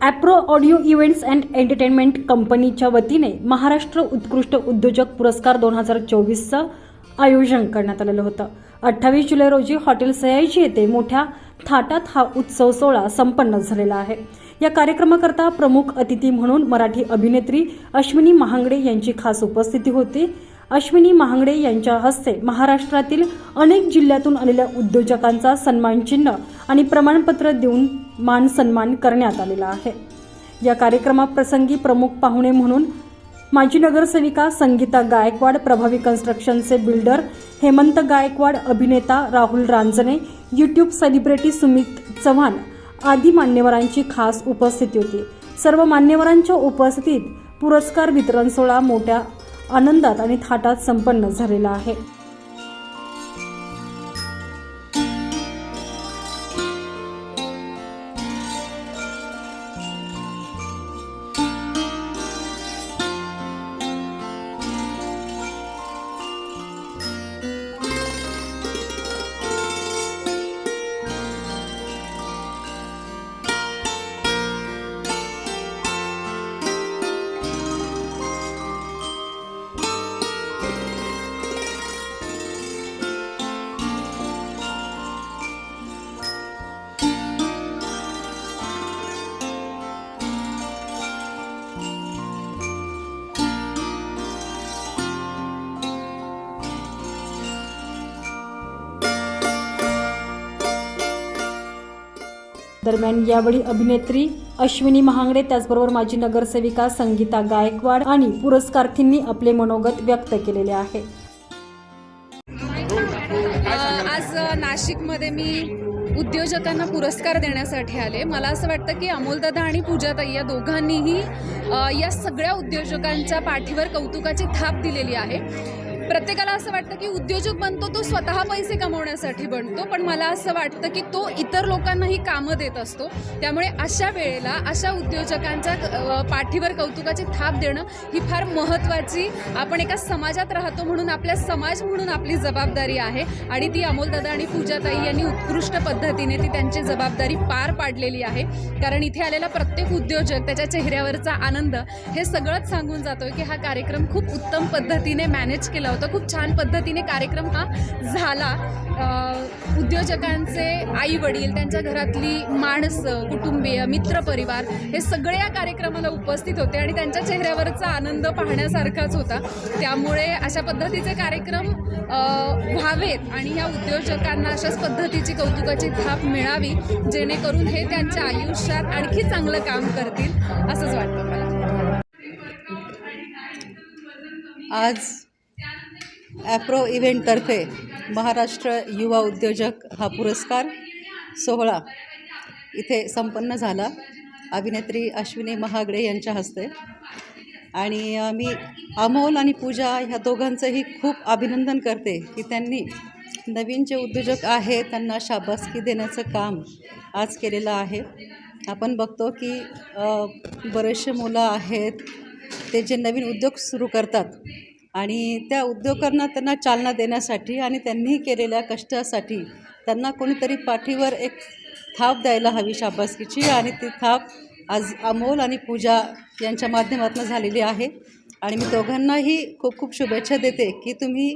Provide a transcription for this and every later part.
Apro audio events and entertainment कंपनीच्या वतीने महाराष्ट्र उत्कृष्ट उद्योजक पुरस्कार दोन हजार चोवीसचं आयोजन करण्यात आलेलं होतं. अठ्ठावीस जुलै रोजी हॉटेल सयाजी येथे मोठ्या थाटात हा उत्सव सोहळा संपन्न झालेला आहे. या कार्यक्रमाकरता प्रमुख अतिथी म्हणून मराठी अभिनेत्री अश्विनी महांगडे यांची खास उपस्थिती होती. अश्विनी महांगडे यांच्या हस्ते महाराष्ट्रातील अनेक जिल्ह्यातून आलेल्या उद्योजकांचा सन्मानचिन्ह आणि प्रमाणपत्र देऊन मान सन्मान करण्यात आलेला आहे. या कार्यक्रमाप्रसंगी प्रमुख पाहुणे म्हणून माजी नगरसेविका संगीता गायकवाड प्रभावी कन्स्ट्रक्शनचे बिल्डर हेमंत गायकवाड अभिनेता राहुल रांजणे यूट्यूब सेलिब्रिटी सुमित चव्हाण आदी मान्यवरांची खास उपस्थिती होती. सर्व मान्यवरांच्या उपस्थितीत पुरस्कार वितरण सोहळा मोठ्या आनंदात आणि थाटात संपन्न झालेला आहे. दरम्यान यावेळी अभिनेत्री अश्विनी महांगडे त्याचबरोबर माजी नगरसेविका संगीता गायकवाड आणि पुरस्कार्थींनी आपले मनोगत व्यक्त केलेले आहे. आज नाशिकमध्ये मी उद्योजकांना पुरस्कार देण्यासाठी आले. मला असं वाटतं की अमोलदादा आणि पूजाताई या दोघांनीही या सगळ्या उद्योजकांच्या पाठीवर कौतुकाची थाप दिलेली आहे. प्रत्येकाला असं वाटतं की उद्योजक बनतो तो स्वतः पैसे कमवण्यासाठी बनतो पण मला असं वाटतं की तो इतर लोकांनाही कामं देत असतो. त्यामुळे अशा वेळेला अशा उद्योजकांच्या पाठीवर कौतुकाची थाप देणं ही फार महत्त्वाची आपण एका समाजात राहतो म्हणून आपल्या समाज म्हणून आपली जबाबदारी आहे. आणि ती अमोलदादा आणि पूजाताई यांनी उत्कृष्ट पद्धतीने ती त्यांची जबाबदारी पार पाडलेली आहे. कारण इथे आलेला प्रत्येक उद्योजक त्याच्या चेहऱ्यावरचा आनंद हे सगळंच सांगून जातोय की हा कार्यक्रम खूप उत्तम पद्धतीने मॅनेज केला होता. खूप छान पद्धतीने कार्यक्रम हा झाला. उद्योजकांचे आई वडील त्यांच्या घरातली माणसं कुटुंबीय मित्रपरिवार हे सगळे या कार्यक्रमाला उपस्थित होते आणि त्यांच्या चेहऱ्यावरचा आनंद पाहण्यासारखाच होता. त्यामुळे अशा पद्धतीचे कार्यक्रम व्हावेत आणि ह्या उद्योजकांना अशाच पद्धतीची कौतुकाची थाप मिळावी जेणेकरून हे त्यांच्या आयुष्यात आणखी चांगलं काम करतील असंच वाटतं मला. आज ॲप्रो इव्हेंटतर्फे महाराष्ट्र युवा उद्योजक हा पुरस्कार सोहळा इथे संपन्न झाला. अभिनेत्री अश्विनी महागडे यांच्या हस्ते. आणि मी अमोल आणि पूजा ह्या दोघांचंही खूप अभिनंदन करते की त्यांनी नवीन जे उद्योजक आहे त्यांना शाबासकी देण्याचं काम आज केलेलं आहे. आपण बघतो की बरेचसे मुलं आहेत ते जे नवीन उद्योग सुरू करतात आणि त्या उद्योगांना त्यांना चालना देण्यासाठी आणि त्यांनी केलेल्या कष्टासाठी त्यांना कोणीतरी पाठीवर एक थाप द्यायला हवी शाबासकीची. आणि ती थाप आज अमोल आणि पूजा यांच्या माध्यमातून झालेली आहे. आणि मी दोघांनाही खूप खूप शुभेच्छा देते की तुम्ही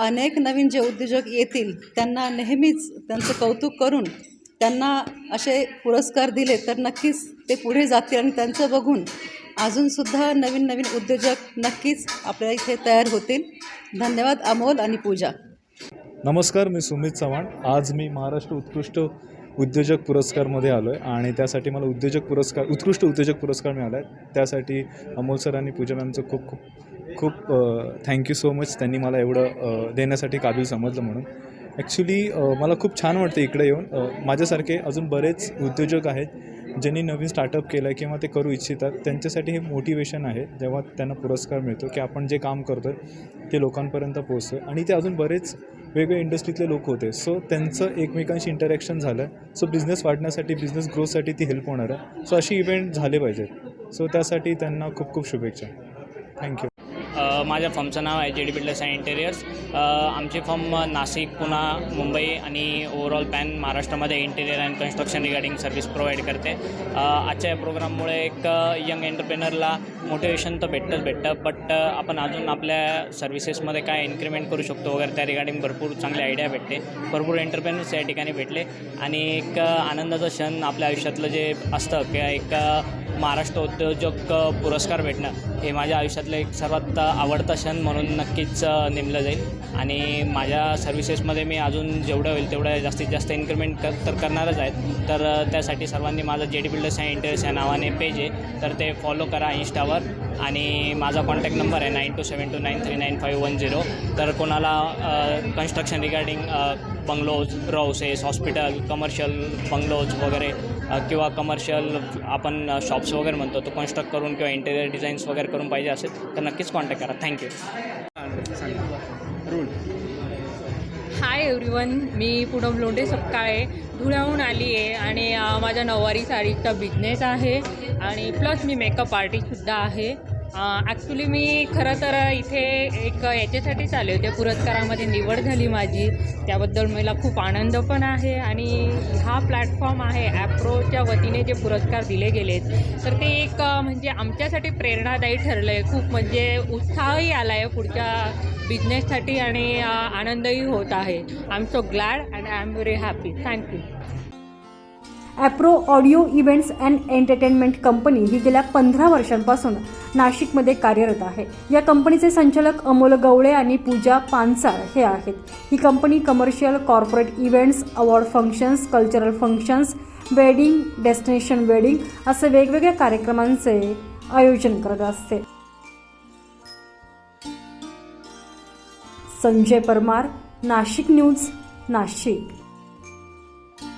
अनेक नवीन जे उद्योजक येतील त्यांना नेहमीच त्यांचं कौतुक करून त्यांना असे पुरस्कार दिले तर नक्कीच ते पुढे जातील आणि त्यांचं बघून अजूनसुद्धा नवीन नवीन उद्योजक नक्कीच आपल्या इथे तयार होतील. धन्यवाद अमोल आणि पूजा. नमस्कार मी सुमित चव्हाण. आज मी महाराष्ट्र उत्कृष्ट उद्योजक पुरस्कारमध्ये आलो आहे आणि त्यासाठी मला उद्योजक पुरस्कार उत्कृष्ट उद्योजक पुरस्कार मिळाला आहे त्यासाठी अमोल सर आणि पूजा मॅमचं खूप खूप खूप थँक्यू सो मच त्यांनी मला एवढं देण्यासाठी काबिल समजलं म्हणून. ॲक्च्युली मला खूप छान वाटतं इकडे येऊन. माझ्यासारखे अजून बरेच उद्योजक आहेत ज्यांनी नवीन स्टार्टअप केलं आहे किंवा ते करू इच्छितात त्यांच्यासाठी हे मोटिवेशन आहे जेव्हा त्यांना पुरस्कार मिळतो की आपण जे काम करतो आहे ते लोकांपर्यंत पोहोचतो आणि ते अजून बरेच वेगवेगळ्या इंडस्ट्रीतले लोक होते. सो त्यांचं एकमेकांशी इंटरॅक्शन झालं. सो बिझनेस वाढण्यासाठी बिझनेस ग्रोथसाठी ती हेल्प होणार आहे. सो अशी इव्हेंट झाले पाहिजेत. सो त्यासाठी त्यांना खूप खूप शुभेच्छा. थँक्यू माझ्या फॉर्मचं नाव आहे जे डी बिल्डर्स अँड इंटेरियर्स आमचे आमची नाशिक पुणे मुंबई आणि ओव्हरऑल पॅन महाराष्ट्रामध्ये interior and construction regarding service provide करते. आजच्या या प्रोग्राममुळे एक यंग एंटरप्रेनरला मोटिवेशन तर भेटतंच भेटतं बट आपण अजून आपल्या सर्व्हिसेसमध्ये काय इन्क्रिमेंट करू शकतो वगैरे त्या रिगार्डिंग भरपूर चांगली आयडिया भेटते भरपूर एंटरप्रेनर्स या ठिकाणी भेटले. आणि एक आनंदाचा क्षण आपल्या आयुष्यातलं जे असतं किंवा एक महाराष्ट्र उद्योजक पुरस्कार भेटणं हे माझ्या आयुष्यातलं एक सर्वात आवडता क्षण म्हणून नक्कीच नेमलं जाईल. आणि माझ्या सर्व्हिसेसमध्ये मी अजून जेवढं होईल तेवढं जास्तीत जास्त इन्क्रिमेंट कर तर करणारच आहेत. तर त्यासाठी सर्वांनी माझं जे डी बिल्डर्स अँड इंटरेस्ट या नावाने पेज आहे. तर ते फॉलो करा इंस्टावर आणि माझा कॉन्टॅक्ट नंबर आहे nine two seven two nine three nine five one zero तर कोणाला कन्स्ट्रक्शन रिगार्डिंग बंगलोज रोसेस हॉस्पिटल कमर्शियल बंगलोज वगैरे किंवा कमर्शियल आपण शॉप्स वगैरे म्हणतो तो कन्स्ट्रक्ट करून किंवा इंटेरियर डिझाईन्स वगैरे करून पाहिजे असेल तर नक्कीच कॉन्टॅक्ट करा. थँक्यू हाय एव्हरीवन मी पूनम लोंढे सपकाळे धुळ्याहून आली आहे आणि अ, माझा नऊवारी साडीचा बिझनेस आहे आणि प्लस मी मेकअप आर्टिस्टसुद्धा आहे. ॲक्च्युली मी खरं तर इथे एक याच्यासाठीच आले होते. पुरस्कारामध्ये निवड झाली माझी. त्याबद्दल मला खूप आनंद पण आहे आणि हा प्लॅटफॉर्म आहे ॲप्रोच्या वतीने जे पुरस्कार दिले गेलेत तर ते एक म्हणजे आमच्यासाठी प्रेरणादायी ठरलं आहे खूप म्हणजे उत्साहही आला आहे पुढच्या बिझनेससाठी आणि आनंदही होत आहे. I am so glad and I am very happy thank you ॲप्रो audio events and entertainment company ही गेल्या पंधरा वर्षांपासून नाशिकमध्ये कार्यरत आहे. या कंपनीचे संचालक अमोल गवळे आणि पूजा पानसाळ हे आहेत. ही company commercial corporate events award functions cultural functions wedding destination wedding असे वेगवेगळ्या कार्यक्रमांचे आयोजन करत असते. संजय परमार नाशिक न्यूज नाशिक.